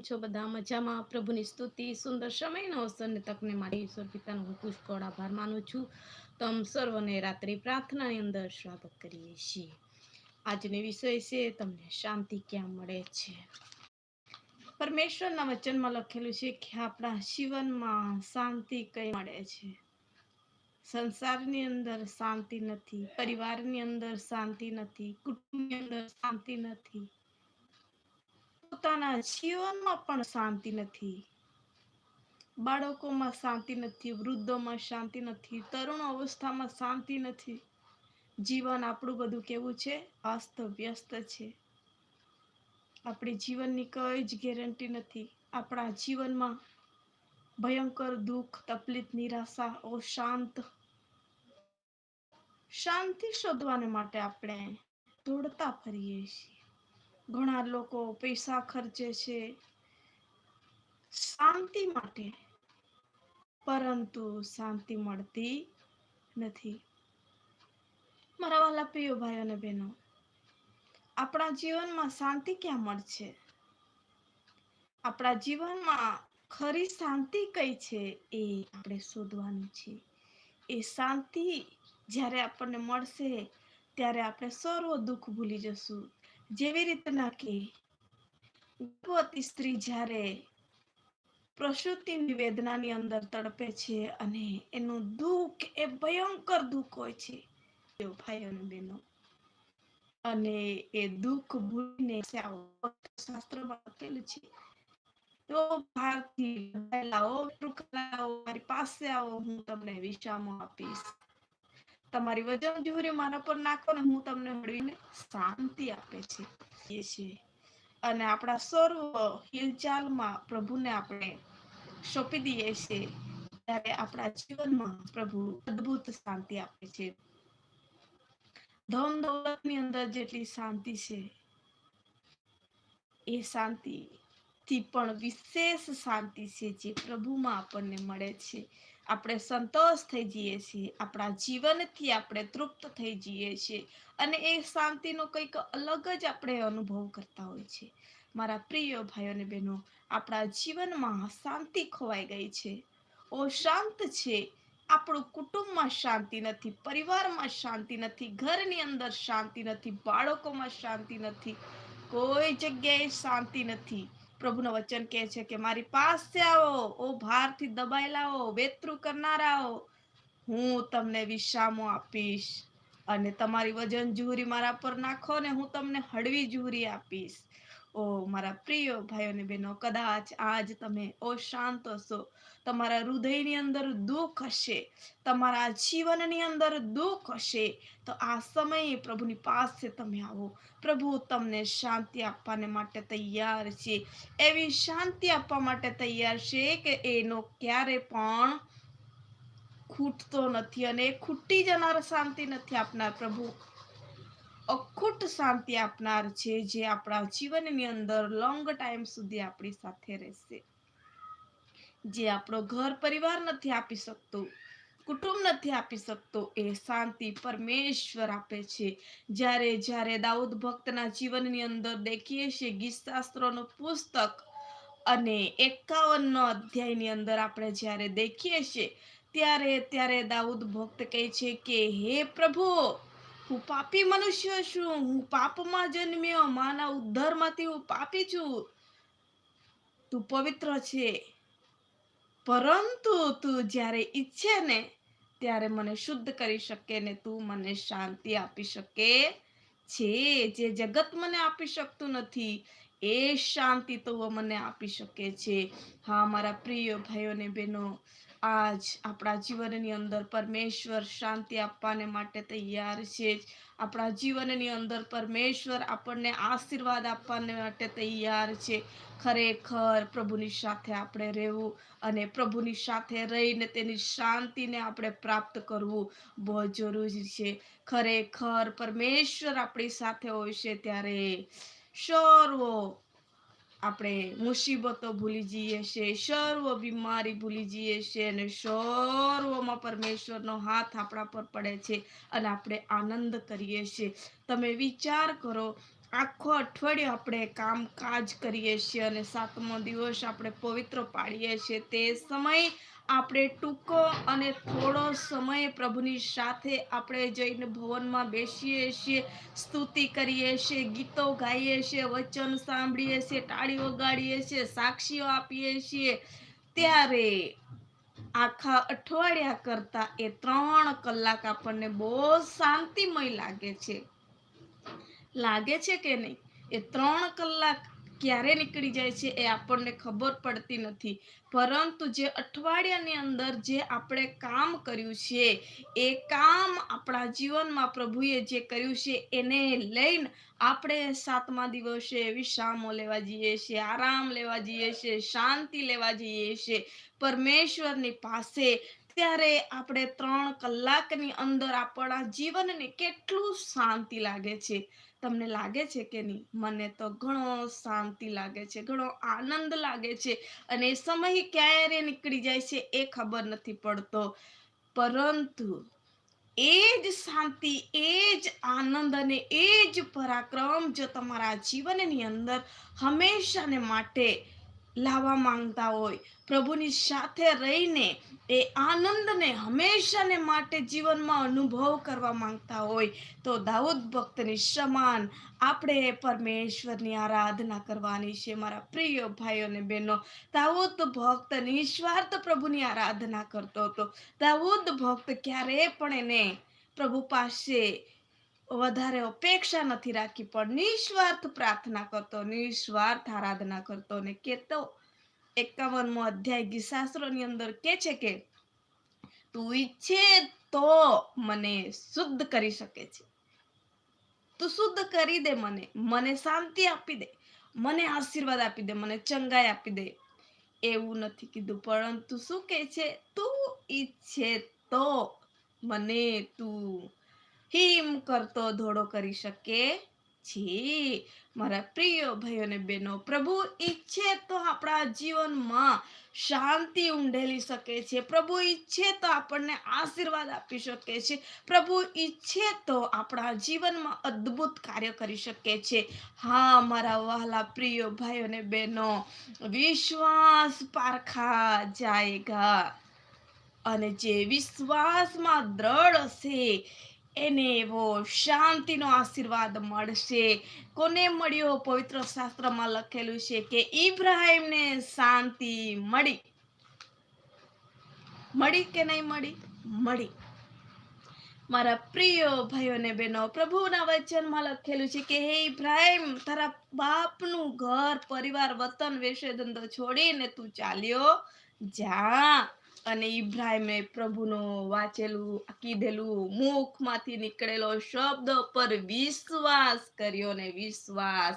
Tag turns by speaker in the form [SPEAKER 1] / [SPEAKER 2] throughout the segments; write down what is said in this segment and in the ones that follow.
[SPEAKER 1] છો? બધા મજામાં? પ્રભુની સ્તુતિ, સુંદર સમયનો અવસરને તકને માટે ઈશ્વર પિતાનો હું પુષ્કળ આભાર માનું છું. તમ સર્વને રાત્રિ પ્રાર્થનાની અંદર સ્વાગત કરીએ છીએ. આજનો વિષય છે, તમને શાંતિ ક્યાં મળે છે? પરમેશ્વરના વચનમાં લખેલું છે કે આપણા જીવનમાં શાંતિ કઈ મળે છે? સંસારની અંદર શાંતિ નથી, પરિવારની અંદર શાંતિ નથી, કુટુંબની અંદર શાંતિ નથી. પોતાના જીવનમાં પણ શાંતિ નથી. બાળકોમાં શાંતિ નથી, વૃદ્ધોમાં શાંતિ નથી, તરુણ અવસ્થામાં શાંતિ નથી. જીવન આપણું બધું કેવું છે? અસ્ત, વ્યસ્ત છે. આપણી જીવનની કઈ જ ગેરંટી નથી. આપણા જીવનમાં ભયંકર દુઃખ, તકલીફ, નિરાશા, અશાંત. શાંતિ શોધવાને માટે આપણે દોડતા ફરીએ છીએ. ઘણા લોકો પૈસા ખર્ચે છે. શાંતિ માટે. પરંતુ શાંતિ મળતી નથી. મારા વાલા પ્રિય ભાઈઓ અને બહેનો, આપણા જીવનમાં શાંતિ ક્યાં મળશે? આપણા જીવનમાં ખરી શાંતિ કઈ છે એ આપણે શોધવાનું છે. એ શાંતિ જ્યારે આપણને મળશે, ત્યારે આપણે સર્વ દુઃખ ભૂલી જશું. જેવી રીતના કે ગર્ભવતી સ્ત્રી જ્યારે પ્રસૂતિની વેદનાની અંદર તડપે છે અને એનું દુઃખ, એ ભયંકર દુઃખ હોય છે. ભાઈઓ અને બહેનો, અને એ દુઃખ ભૂલીને શાસ્ત્રમાં લખેલું છે, તો ભારતી મારી પાસે આવો, હું તમને વિશ્રામો આપીશ. તમારી વજન જુહરી મારા પર નાખો ને હું તમને મળીને શાંતિ આપે છે. એ છે. અને આપણા સર્વ હિલચાલમાં પ્રભુને આપણે સોંપી દઈએ છીએ ત્યારે આપણા જીવનમાં પ્રભુ અદ્ભુત શાંતિ આપે છે. ધન દોલતની અંદર જેટલી શાંતિ છે, એ શાંતિ થી પણ વિશેષ શાંતિ છે, જે પ્રભુમાં આપણને મળે છે. આપણે સંતોષ થઈ જઈએ છીએ, આપણા જીવનથી આપણે તૃપ્ત થઈ જઈએ છીએ અને એ શાંતિનો કંઈક અલગ જ આપણે અનુભવ કરતા હોય છે. મારા પ્રિય ભાઈઓ અને બહેનો, આપણા જીવનમાં શાંતિ ખોવાઈ ગઈ છે. ઓ શાંત છે. આપણું કુટુંબમાં શાંતિ નથી, પરિવારમાં શાંતિ નથી, ઘરની અંદર શાંતિ નથી, બાળકોમાં શાંતિ નથી, કોઈ જગ્યાએ શાંતિ નથી. પ્રભુનું વચન કહે છે કે મારી પાસે આવો, ઓ ભારથી દબાયેલાઓ વેતરું કરનારાઓ હું તમને વિશ્રામો આપીશ અને તમારી વજન જુહરી મારા પર નાખો ને હું તમને હળવી જુહરી આપીશ. ઓ મારા પ્રિય ભાઈઓ અને બહેનો, કદાચ આજ તમે અશાંત હશો. તમારા હૃદયની અંદર દુઃખ હશે. તમારા જીવનની અંદર દુઃખ હશે. તો આ સમયે પ્રભુની પાસે તમે આવો. પ્રભુ તમને શાંતિ આપવાને માટે તૈયાર છે. એવી શાંતિ આપવા માટે તૈયાર છે કે એનો ક્યારે પણ ખૂટતો નથી અને ખૂટી જનાર શાંતિ નથી આપનાર પ્રભુ. અખૂટ શાંતિ આપનાર છે જે આપણા જીવનની અંદર લોંગ ટાઈમ સુધી આપણી સાથે રહેશે. જે આપણો ઘર પરિવાર નથી આપી શકતો, કુટુંબ નથી આપી શકતો, એ શાંતિ પરમેશ્વર આપે છે. જ્યારે જ્યારે દાઉદ ભક્તના જીવનની અંદર દેખીએ છીએ ગીત શાસ્ત્રોનું પુસ્તક અને એકાવન નો અધ્યાયની અંદર આપણે જ્યારે દેખીએ છીએ, ત્યારે ત્યારે દાઉદ ભક્ત કહે છે કે, હે પ્રભુ હું પાપી મનુષ્ય છું. હું પાપમાં જન્મ્યો. માના ઉદ્ધારમાંથી હું પાપી છું. તું પવિત્ર છે. પરંતુ તું જ્યારે ઈચ્છે ને ત્યારે મને શુદ્ધ કરી શકે ને તું મને શાંતિ આપી શકે છે. જે જગત મને આપી શકતું નથી, એ શાંતિ તો મને આપી શકે છે. હા, મારા પ્રિય ભાઈઓ ને બહેનો આજ આપણા જીવનની અંદર પરમેશ્વર શાંતિ આપવાને માટે તૈયાર છે આપણા જીવનની અંદર પરમેશ્વર આપણને આશીર્વાદ આપવાને માટે તૈયાર છે. ખરેખર પ્રભુની સાથે આપણે રહેવું અને પ્રભુની સાથે રહીને તેની શાંતિને આપણે પ્રાપ્ત કરવું બહુ જરૂરી છે. ખરેખર પરમેશ્વર આપણી સાથે હોય છે ત્યારે સર્વ આપણે મુસીબતો ભૂલી જઈએ છીએ, સર્વ બીમારી ભૂલી જઈએ છીએ અને સર્વમાં પરમેશ્વરનો હાથ આપણા પર પડે છે અને આપણે આનંદ કરીએ છીએ. તમે વિચાર કરો, આખો અઠવાડિયું આપણે કામકાજ કરીએ છીએ અને સાતમો દિવસ આપણે પવિત્ર પાડીએ છીએ. તે સમય આપણે ટૂંકો અને થોડો સમય પ્રભુની સાથે આપણે જઈને ભવનમાં બેસીએ છીએ, સ્તુતિ કરીએ છીએ, ગીતો ગાઈએ છીએ, વચન સાંભળીએ છીએ તાળી વગાડીએ છીએ, સાક્ષીઓ આપીએ છીએ. ત્યારે આખા અઠવાડિયા કરતા એ ત્રણ કલાક આપણને બહુ શાંતિમય લાગે છે. લાગે છે કે નહીં? એ ત્રણ કલાક ક્યારે નીકળી જાય છે એ આપણને ખબર પડતી નથી. પરંતુ જે અઠવાડિયાની અંદર જે આપણે કામ કર્યું છે, એ કામ આપણા જીવનમાં પ્રભુએ જે કર્યું છે, એને લઈને આપણે સાતમા દિવસે વિશ્રામો લેવા જઈએ છીએ, આરામ લેવા જઈએ છીએ, શાંતિ લેવા જઈએ છીએ. પરમેશ્વરની પાસે ત્યારે આપણે ત્રણ કલાકની અંદર આપણા જીવનને કેટલું શાંતિ લાગે છે? તમને લાગે છે કે નહીં? મને તો ઘણો શાંતિ લાગે છે, ઘણો આનંદ લાગે છે અને સમય ક્યારે નીકળી જાય છે એ ખબર નથી પડતો. પરંતુ એ જ શાંતિ એ જ આનંદ અને એ જ પરાક્રમ જો તમારા જીવનની અંદર હંમેશાને માટે લાવવા માંગતા હોય. પ્રભુની સાથે રહીને એ આનંદને હંમેશાને માટે જીવનમાં અનુભવ કરવા માંગતા હોય. તો દાઉદ ભક્તની સમાન આપણે પરમેશ્વરની આરાધના કરવાની છે. મારા પ્રિય ભાઈઓ અને બહેનો, દાઉદ ભક્ત નિસ્વાર્થ પ્રભુની આરાધના કરતો હતો. દાઉદ ભક્ત ક્યારે પણ એને પ્રભુ પાસે વધારે અપેક્ષા નથી રાખી, પણ નિસ્વાર્થ પ્રાર્થના કરતો, નિસ્વાર્થ આરાધના કરતો ને કેતો એકાવનમો અધ્યાય ગીશાસ્ત્રોની અંદર કે છે કે, તું ઈચ્છે તો મને શુદ્ધ કરી શકે છે. તું શુદ્ધ કરી દે મને. મને શાંતિ આપી દે. મને આશીર્વાદ આપી દે. મને ચંગાઈ આપી દે. એવું નથી કીધું. પરંતુ શું કે છે? તું ઈચ્છે તો મને તું હિમ કરતો ધોળો કરી શકે? છે, મારા પ્રિય ભાઈઓ અને બહેનો, પ્રભુ ઈચ્છે તો આપણા જીવનમાં શાંતિ ઊંડેલી શકે છે. પ્રભુ ઈચ્છે તો આપણને આશીર્વાદ આપી શકે છે. પ્રભુ ઈચ્છે તો આપણા જીવનમાં અદ્ભુત કાર્ય કરી શકે છે. હા, મારા વહાલા પ્રિય ભાઈઓ અને બહેનો, વિશ્વાસ પારખા જાયગા. અને જે વિશ્વાસમાં દ્રઢ હશે એને શાંતિનો આશીર્વાદ મળશે. કોને મળ્યો? પવિત્ર શાસ્ત્રમાં લખેલું છે કે ઇબ્રાહિમને શાંતિ મળી. મળી કે નહીં મળી? મળી. મારા પ્રિય ભાઈઓ ને બહેનો, પ્રભુના વચનમાં લખેલું છે કે હે ઇબ્રાહિમ, તારા બાપનું ઘર, પરિવાર, વતન વેશે ધંધો છોડીને તું ચાલ્યો જા. અને ઇબ્રાહિમે પ્રભુનો વાંચેલું, કીધેલું મુખમાંથી નીકળેલો શબ્દ પર વિશ્વાસ કર્યો ને વિશ્વાસ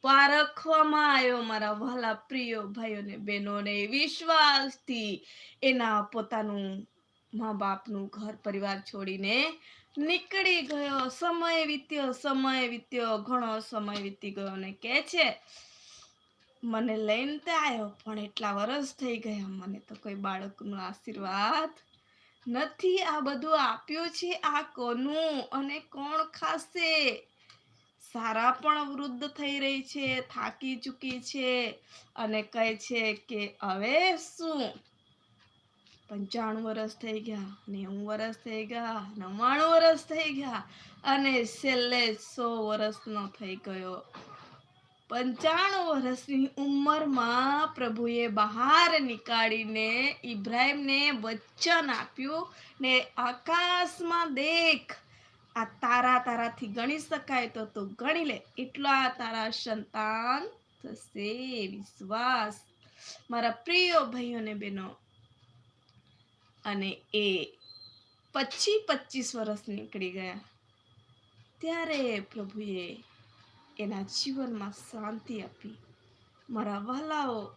[SPEAKER 1] પારખવામાં આવ્યો મારા વહાલા પ્રિય ભાઈઓ ને બહેનોને. વિશ્વાસથી એના પોતાનું મા બાપનું ઘર પરિવાર છોડીને નીકળી ગયો. સમય વીત્યો સમય વીત્યો, ઘણો સમય વીતી ગયો ને કે છે મને લઈને તો આવ્યો પણ એટલા વર્ષ થઈ ગયા મને તો કોઈ બાળકનો આશીર્વાદ નથી. આ બધું આપ્યું છે આ કોનું અને કોણ ખાશે? સારા પણ વૃદ્ધ થઈ રહી છે, થાકી ચૂકી છે અને કહે છે કે હવે શું? પંચાણું વર્ષ થઈ ગયા, નેવું વર્ષ થઈ ગયા, નવ્વાણું વર્ષ થઈ ગયા અને છેલ્લે સો વર્ષનો થઈ ગયો. પંચાણું વર્ષની ઉંમરમાં પ્રભુએ બહાર નીકાળીને ઇબ્રાહીમને વચન આપ્યું ને આકાશમાં દેખ, આ તારા તારાથી ગણી શકાય તો તું ગણી લે. એટલા તારા સંતાન થશે વિશ્વાસ. મારા પ્રિય ભાઈઓ ને બહેનો, અને એ પચી પચીસ વર્ષ નીકળી ગયા. ત્યારે પ્રભુએ એના જીવનમાં શાંતિ આપી. મારા વહાલાઓ,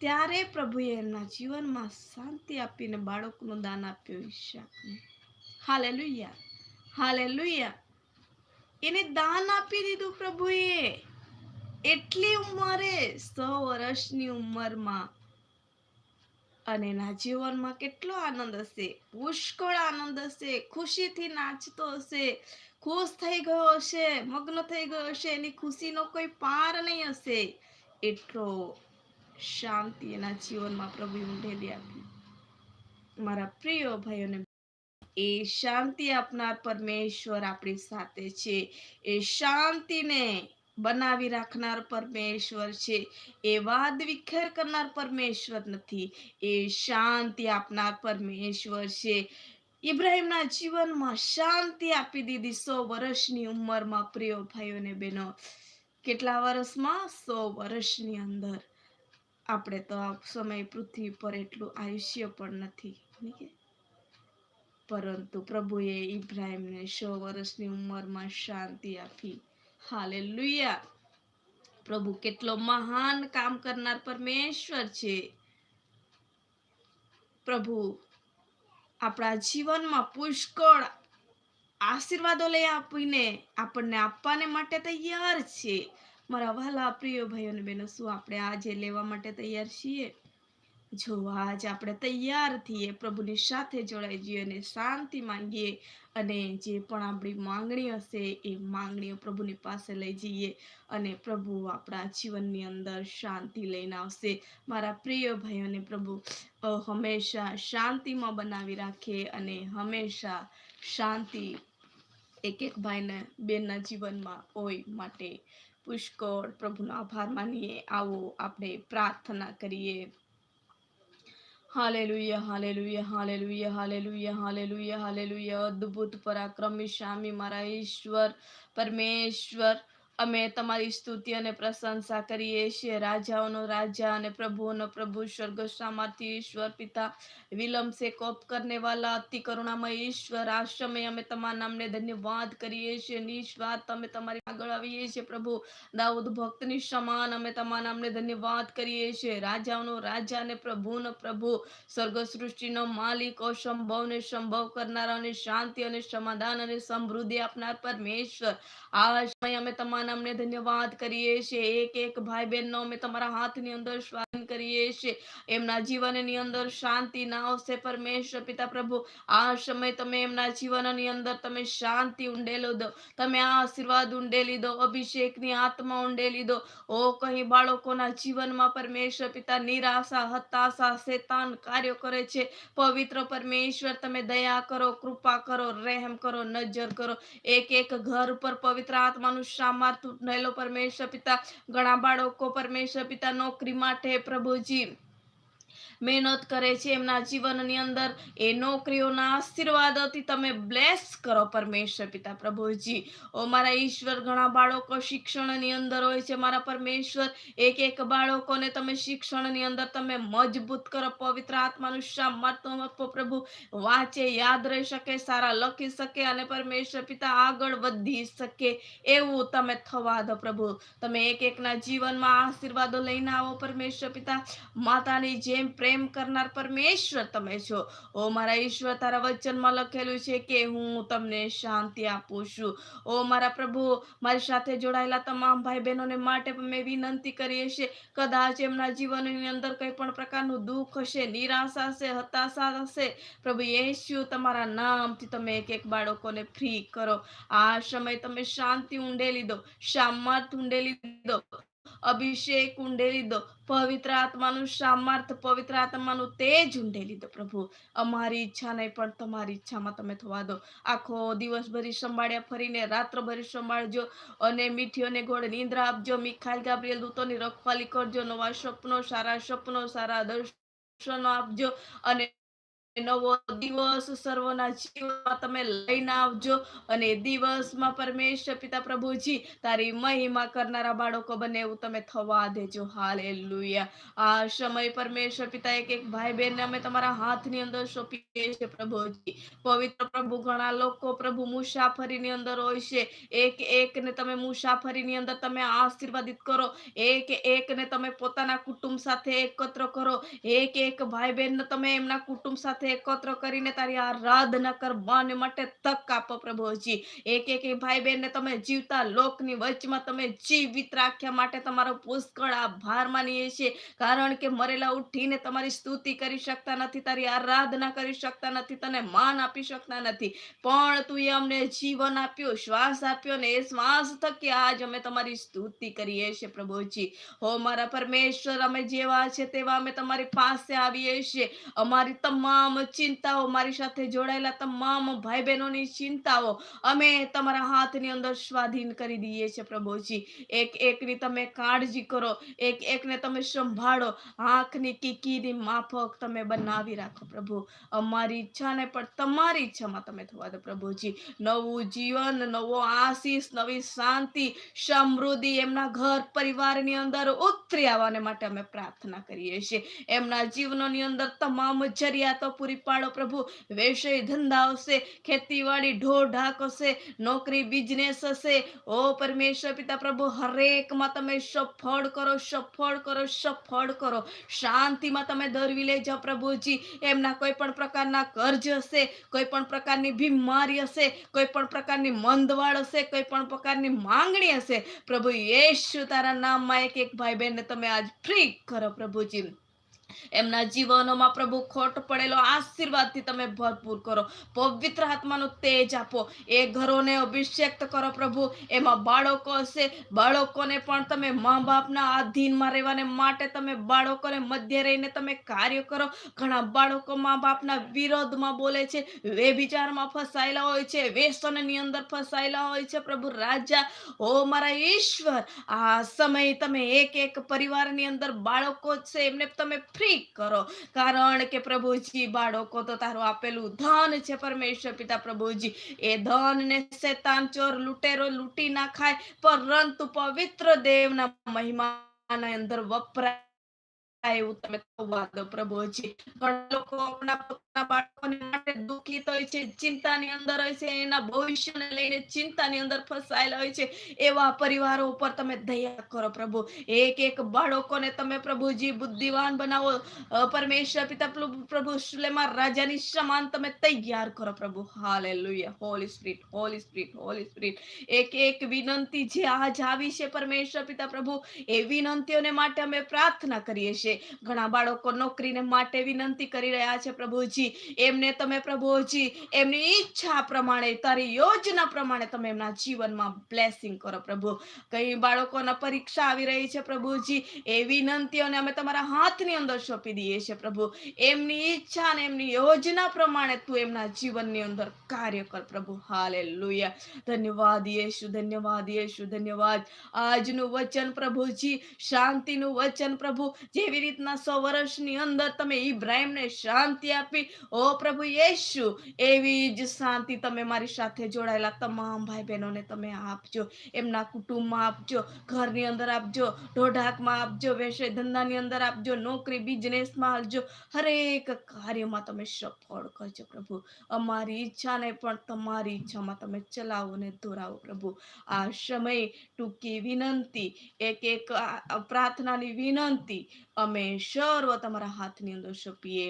[SPEAKER 1] ત્યારે પ્રભુએ એના જીવનમાં શાંતિ આપીને બાળકનું દાન આપ્યું ઈશાકને. હાલે લુયા હાલે લુયા એને દાન આપી દીધું પ્રભુએ. એટલી ઉંમરે, સો વર્ષની ઉંમરમાં અને એના જીવનમાં કેટલો આનંદ હશે? પુષ્કળ આનંદ હશે, ખુશીથી નાચતો હશે, ખુશ થઈ ગયો હશે, મગ્ન થઈ ગયો હશે, એની ખુશીનો કોઈ પાર નહીં હશે. એટલો શાંતિ એના જીવનમાં પ્રભુ ઊંઢેલી આપી. મારા પ્રિય ભાઈઓને, એ શાંતિ આપનાર પરમેશ્વર આપણી સાથે છે. એ શાંતિને બનાવી રાખનાર પરમેશ્વર છે. એ વાદ વિખેર કરનાર પરમેશ્વર નથી. એ શાંતિ આપનાર પરમેશ્વર છે. ઇબ્રાહિમના જીવનમાં શાંતિ આપી દીધી સો વર્ષની ઉંમરમાં, પ્રિય ભાઈઓને બહેનો. કેટલા વર્ષમાં? સો વર્ષની અંદર. આપણે તો આ સમય પૃથ્વી પર એટલું આયુષ્ય પણ નથી પરંતુ પ્રભુએ ઇબ્રાહીમને સો વર્ષની ઉંમરમાં શાંતિ આપી. હાલે લુયા પ્રભુ, કેટલો મહાન કામ કરનાર પરમેશ્વર છે. પ્રભુ, આપણા જીવનમાં પુષ્કળ આશીર્વાદો લઈ આપીને આપણને આપવાને માટે તૈયાર છે. મારા વહાલા પ્રિય ભાઈઓ અને બહેનો, શું આપણે આજે લેવા માટે તૈયાર છીએ? જો આજ આપણે તૈયાર થઈએ, પ્રભુની સાથે જોડાઈ જઈએ અને શાંતિ માંગીએ અને જે પણ આપણી માંગણી હશે એ માંગણીઓ પ્રભુની પાસે લઈ જઈએ અને પ્રભુ આપણા જીવનની અંદર શાંતિ લઈને આવશે. મારા પ્રિય ભાઈઓને પ્રભુ હંમેશા શાંતિમાં બનાવી રાખે અને હંમેશા શાંતિ એક એક ભાઈને બેનના જીવનમાં હોય માટે પુષ્કળ પ્રભુનો આભાર માનીએ. આવો આપણે પ્રાર્થના કરીએ. Hallelujah hallelujah hallelujah hallelujah hallelujah hallelujah અદ્ભુત પરાક્રમી સ્વામી મારા ઈશ્વર પરમેશ્વર અમે તમારી સ્તુતિ અને પ્રશંસા કરીએ છીએ. રાજાઓનો રાજા અને પ્રભુઓનો પ્રભુ સ્વર્ગ સામર્થ્ય ઈશ્વર પિતા, વિલંબ સે કોપ કરને વાલા અતિ કરુણામય ઈશ્વર આ સમય અમે તમારા નામને ધન્યવાદ કરીએ છીએ. નિસ્વાર્થ અમે તમારી આગળ આવીએ છીએ પ્રભુ. દાઉદ ભક્તની સમાન અમે તમારા નામને ધન્યવાદ કરીએ છીએ. રાજાઓનો રાજા અને પ્રભુનો પ્રભુ સ્વર્ગ સૃષ્ટિનો માલિક, અસંભવને સંભવ કરનારા અને શાંતિ અને સમાધાન અને સમૃદ્ધિ આપનાર પરમેશ્વર. આ સમય અમે તમારા નામને ધન્યવાદ કરીએ છીએ. એક એક ભાઈ બહેનનો અમે તમારા હાથની અંદર સ્વાગત કરીએ છીએ. એમના જીવનની અંદર શાંતિ ના આવશે પરમેશ્વર પિતા પ્રભુ. આ સમય તમે એમના જીવનની અંદર તમે શાંતિ ઊંડેલો દો. તમે આ આશીર્વાદ ઊંડેલી દો, અભિષેકની આત્મા ઊંડેલી દો. ઓ કહી બાળકોના જીવનમાં પરમેશ્વર પિતા નિરાશા, હતાશા, શેતાન કાર્યો કરે છે. પવિત્ર પરમેશ્વર, તમે દયા કરો, કૃપા કરો, રહેમ કરો, નજર કરો. એક એક ઘર પર પવિત્ર આત્માનું સામર્થ નહેલો પરમેશ્વર પિતા ઘણા બાળકો પરમેશ્વર પિતા નોકરી માટે પ્રભુજી. મહેનત કરે છે એમના જીવનની અંદર. એ નોકરીઓના આશીર્વાદોથી તમે બ્લેસ કરો પરમેશ્વર પિતા પ્રભુજી. ઓ મારા ઈશ્વર, ઘણા બાળકો શિક્ષણની અંદર હોય છે મારા પરમેશ્વર. એક એક બાળકોને તમે શિક્ષણની અંદર તમે મજબૂત કરો, પવિત્ર આત્માનું સામર્થ્ય આપો પ્રભુ? વાંચે, યાદ રહી શકે, સારા લખી શકે અને પરમેશ્વર પિતા આગળ વધી શકે. એવું તમે થવા દો પ્રભુ. તમે એક એકના જીવનમાં આશીર્વાદો લઈને આવો પરમેશ્વર પિતા. માતાની જેમ પ્રેમ પ્રેમ કરનાર પરમેશ્વર તમે છો. ઓ મારા ઈશ્વર, તારા વચનમાં લખેલું છે કે હું તમને શાંતિ આપું છું. ઓ મારા પ્રભુ, મારી સાથે જોડાયેલા તમામ ભાઈ બહેનોને માટે મેં વિનંતી કરીએ છીએ કદાચ એમના જીવનની અંદર કંઈ પણ પ્રકારનું દુઃખ હશે, નિરાશા હશે, હતાશા હશે, પ્રભુ યેશુ તમારા નામથી તમે એક એક બાળકોને ફ્રી કરો. આ સમય તમે શાંતિ ઊંડેલી દો સામર્થ ઊંડેલી દો અભિષેક ઊંડે લીધો પવિત્ર આત્માનું સામર્થ, પવિત્ર આત્માનું તેજ ઊંડે લીધો પ્રભુ. અમારી ઈચ્છા નહીં, પણ તમારી ઈચ્છામાં તમે થવા દો. આખો દિવસ ભરી સંભાળ્યા ફરીને રાત્ર ભરી સંભાળજો અને મીઠી અને ગોળ નિંદ્રા આપજો. મિખાઈલ ગાબ્રિયલ દૂતોની રખવાલી કરજો. નવા સપનો સારા સપનો સારા દર્શનો આપજો અને નવો દિવસ સર્વના જીવમાં તમે લઈને આવજો અને દિવસમાં પરમેશ્વર પિતા પ્રભુજી, તારી મહિમા કરનારા બાળકો બને એવું તમે થવા દેજો. હાલેલુયા. આ સમય પરમેશ્વર પિતા એક એક ભાઈ બહેનને અમે તમારા હાથની અંદર સોંપીએ છીએ પ્રભુજી. પવિત્ર પ્રભુ ઘણા લોકો પ્રભુ મુસાફરીની અંદર હોય છે. એક એકને તમે મુસાફરીની અંદર તમે આશીર્વાદિત કરો. એક એકને તમે પોતાના કુટુંબ સાથે એકત્ર કરો. એક એક ભાઈ બહેનને તમે એમના કુટુંબ સાથે એકત્ર કરીને તારી આરાધના કરવાને માટે તક આપો પ્રભુજી. એક એક ભાઈ બહેનને તમે જીવતા લોકની વચમાં તમે જીવિત રાખ્યા માટે તમારો પુષ્કળ આભાર માનીએ છીએ. કારણ કે મરેલા ઉઠીને તમારી સ્તુતિ કરી શકતા નથી, તારી આરાધના કરી શકતા નથી, તને માન આપી શકતા નથી. પણ તું એ અમને જીવન આપ્યું, શ્વાસ આપ્યો ને એ શ્વાસ થકી આજ અમે તમારી સ્તુતિ કરીએ છીએ પ્રભુજી. હો મારા પરમેશ્વર, અમે જેવા છે તેવા અમે તમારી પાસે આવીએ છીએ. અમારી તમામ ચિંતાઓ મારી સાથે જોડાયેલા તમામ ભાઈ બહેનોની ચિંતાઓ અમે તમારા હાથની અંદર સ્વાધીન કરી દઈએ છીએ પ્રભુજી. એક એકની તમે કાળજી કરો, એક એકને તમે સંભાળો, આંખની કીકીની માફક તમે બનાવી રાખો પ્રભુ. અમારી ઈચ્છાને પણ તમારી ઈચ્છામાં તમે થવા દો પ્રભુજી. નવું જીવન, નવો આશીષ, નવી શાંતિ, સમૃદ્ધિ એમના ઘર પરિવારની અંદર ઉતરી આવવાને માટે અમે પ્રાર્થના કરીએ છીએ. એમના જીવનોની અંદર તમામ જરૂરિયાતો પૂરી પાડો પ્રભુ. વ્યવસાય ધંધા હશે ખેતીવાડી ઢોર ઢાક હશે નોકરી બિઝનેસ હશે. ઓ પરમેશ્વર પિતા પ્રભુ, હરેકમાં તમે સફળ કરો સફળ કરો સફળ કરો. શાંતિમાં તમે દરવી લઈ જાઓ પ્રભુજી. એમના કોઈ પણ પ્રકારના કર્જ હશે, કોઈ પણ પ્રકારની બીમારી હશે, કોઈ પણ પ્રકારની મંદવાળ હશે, કોઈ પણ પ્રકારની માંગણી હશે. પ્રભુ યેશુ તારા નામમાં એક એક ભાઈ બહેનને તમે આજ ફ્રી કરો પ્રભુજી. એમના જીવનોમાં પ્રભુ ખોટ પડેલો આશીર્વાદથી તમે ભરપૂર કરો. પવિત્ર આત્માનો તેજ આપો. એ ઘરોને અભિષેક કરો પ્રભુ. એમાં બાળકો હશે. બાળકોને પણ તમે મા બાપના આધીનમાં રહેવાને માટે તમે બાળકોને મધ્ય રહીને તમે કાર્ય કરો. ઘણા બાળકો મા બાપના વિરોધમાં બોલે છે. વેભિચારમાં ફસાયેલા હોય છે. વ્યસનની અંદર ફસાયેલા હોય છે પ્રભુ રાજા. ઓ મારા ઈશ્વર, આ સમય તમે એક એક પરિવારની અંદર બાળકો છે. એમને તમે ફ્રી કરો. કારણ કે પ્રભુજી, બાળકો, તો તારું આપેલું ધન છે પરમેશ્વર પિતા પ્રભુજી. એ ધનને શેતાન ચોર લૂટેરો લૂંટી ના ખાય, પરંતુ પવિત્ર દેવના મહિમાના અંદર વપરાય એવું તમે વાદો પ્રભુજી ઘણા લોકો આપણા પોતાના બાળકોને માટે દુઃખિત હોય છે, ચિંતાની અંદર હોય છે, એના ભવિષ્યને લઈને ચિંતાની અંદર ફસાયેલા હોય છે. એવા પરિવારો ઉપર તમે દયા કરો પ્રભુ. એક એક બાળકોને તમે પ્રભુજી બુદ્ધિવાન બનાવો. પરમેશ્વર પિતા પ્રભુ સુલેમાન રાજાની સમાન તમે તૈયાર કરો પ્રભુ. Hallelujah. Holy spirit holy spirit holy spirit એક એક વિનંતી જે આજ આવી છે પરમેશ્વર પિતા પ્રભુ, એ વિનંતીઓને માટે અમે પ્રાર્થના કરીએ છીએ. ઘણા બાળકો નોકરીને માટે વિનંતી કરી રહ્યા છે, પ્રભુજી. એમને તમે પ્રભુજી, એમની ઈચ્છા પ્રમાણે, તારી યોજના પ્રમાણે તમે એમના જીવનમાં બ્લેસિંગ કરો, પ્રભુ. કઈ બાળકોના પરીક્ષા આવી રહી છે, પ્રભુજી. એ વિનંતીઓને અમે તમારા હાથની અંદર સોંપી દઈએ છીએ, પ્રભુ. એમની ઈચ્છા અને એમની યોજના પ્રમાણે તું એમના જીવનની અંદર કાર્ય કર, પ્રભુ. હાલે લુયા ધન્યવાદ યેશુ ધન્યવાદ યેશુ, ધન્યવાદ. આજનું વચન, પ્રભુજી. શાંતિનું વચન, પ્રભુ. જેવી રીતના સો વર્ષની અંદર તમે ઇબ્રાહીમને શાંતિ આપી? ઓ પ્રભુ યેશુ, એવી જ શાંતિ તમે મારી સાથે જોડાયેલા તમામ ભાઈ બહેનોને તમે આપજો, એમના કુટુંબમાં આપજો, ઘરની અંદર આપજો, ઢોઢાકમાં આપજો વ્યવસાય ધંધાની અંદર આપજો, નોકરી, બિઝનેસમાં આપજો, હરેક કાર્યમાં તમે સફળ કરજો પ્રભુ. અમારી ઈચ્છાને પણ તમારી ઈચ્છામાં તમે ચલાવો ને દોરાવો પ્રભુ. આ સમય ટૂંકી વિનંતી એક એક પ્રાર્થનાની વિનંતી અમે સર્વ તમારા હાથની અંદર સોંપીએ.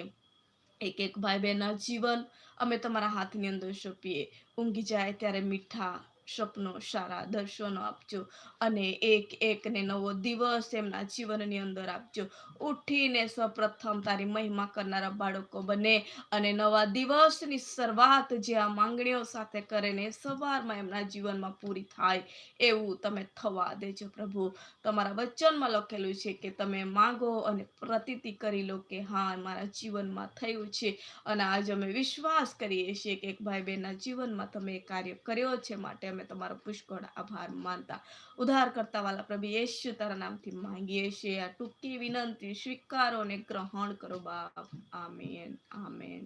[SPEAKER 1] એક એક ભાઈ બહેનના જીવન અમે તમારા હાથની અંદર સોંપીએ. ઊંઘી જાય ત્યારે મીઠા સપનો સારા દર્શનો આપજો અને એક એકને નવો દિવસ એમના જીવનની અંદર આપજો. ઉઠીને સૌપ્રથમ તારી મહિમા કરનારા બાળકો બને અને નવા દિવસની શરૂઆત જે આ માંગણીઓ સાથે કરે ને સવારમાં એમના જીવનમાં પૂરી થાય એવું તમે થવા દેજો પ્રભુ. તમારા વચનમાં લખેલું છે કે તમે માંગો અને પ્રતીતિ કરી લો કે હા, મારા જીવનમાં થયું છે. અને આજે અમે વિશ્વાસ કરીએ છીએ કે એક ભાઈ બહેનના જીવનમાં તમે કાર્ય કર્યો છે માટે અમે તમારો પુષ્કળ આભાર માનતા ઉદ્ધાર કરતા વાલા પ્રભુ યેશુ તારા નામથી માંગીએ છીએ આ ટૂંકી વિનંતી સ્વીકારો અને ગ્રહણ કરો બાપ આમેન આમેન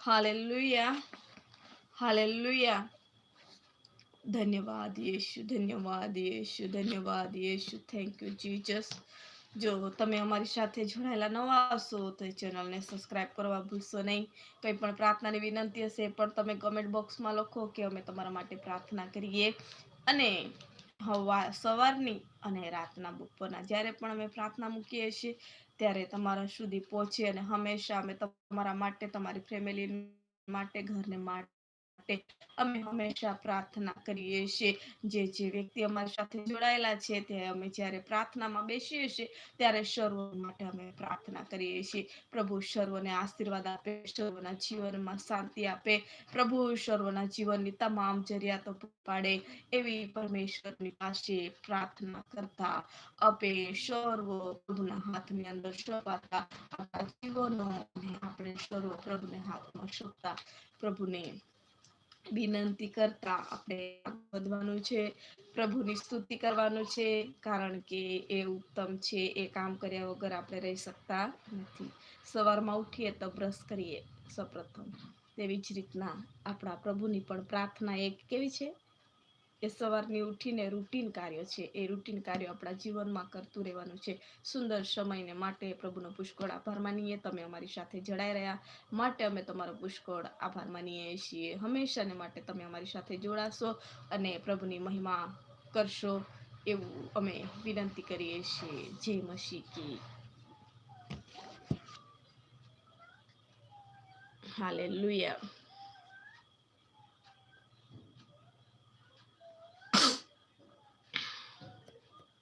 [SPEAKER 1] હાલેલુયા હાલેલુયા ધન્યવાદ યેશુ ધન્યવાદ યેશુ ધન્યવાદ યેશુ થેન્ક યુ જીજસ જો તમે અમારી સાથે જોડાયેલા નવા હશો તો ચેનલને સબસ્ક્રાઇબ કરવા ભૂલશો નહીં. કંઈ પણ પ્રાર્થનાની વિનંતી હશે પણ તમે કમેન્ટ બોક્સમાં લખો કે અમે તમારા માટે પ્રાર્થના કરીએ. અને હવા સવારની અને રાતના બપોરના જ્યારે પણ અમે પ્રાર્થના મૂકીએ છીએ ત્યારે તમારા સુધી પહોંચે અને હંમેશા અમે તમારા માટે, તમારી ફેમિલી માટે, ઘરને માટે અમે હંમેશા પ્રાર્થના કરીએ છીએ. જે જે વ્યક્તિ અમારી સાથે જોડાયેલા છે તે અમે જ્યારે પ્રાર્થનામાં બેસીએ છીએ ત્યારે સર્વ માટે અમે પ્રાર્થના કરીએ છીએ. પ્રભુ સર્વને આશીર્વાદ આપે, સર્વના જીવનમાં શાંતિ આપે. પ્રભુ સર્વના જીવનની તમામ જરૂરિયાતો પાડે. એવી પરમેશ્વરની પાસે પ્રાર્થના કરતા આપે સર્વ પ્રભુના હાથની અંદર સોંપાતા આપણા જીવનો આપણે સર્વ પ્રભુને હાથમાં સોંપતા પ્રભુને વિનંતી કરતા આપણે વધવાનું છે, પ્રભુની સ્તુતિ કરવાનું છે, કારણ કે એ ઉત્તમ છે, એ કામ કર્યા વગર આપણે રહી શકતા નથી. સવારમાં ઉઠીએ તો બ્રશ કરીએ સૌપ્રથમ. તેવી જ રીતના આપણા પ્રભુની પણ પ્રાર્થના એક કેવી છે? એ સવારની ઉઠીને રૂટીન કાર્ય છે, એ રૂટીન કાર્ય આપણા જીવનમાં કરતું રહેવાનું છે. સુંદર સમયને માટે પ્રભુનો પુષ્કળ આભાર માનીએ. તમે અમારી સાથે જડાઈ રહ્યા. માટે અમે તમારો પુષ્કળ આભાર માનીએ છીએ. હંમેશાને માટે તમે અમારી સાથે જોડાશો અને પ્રભુની મહિમા કરશો એવું અમે વિનંતી કરીએ છીએ. જય મસી કી. હાલે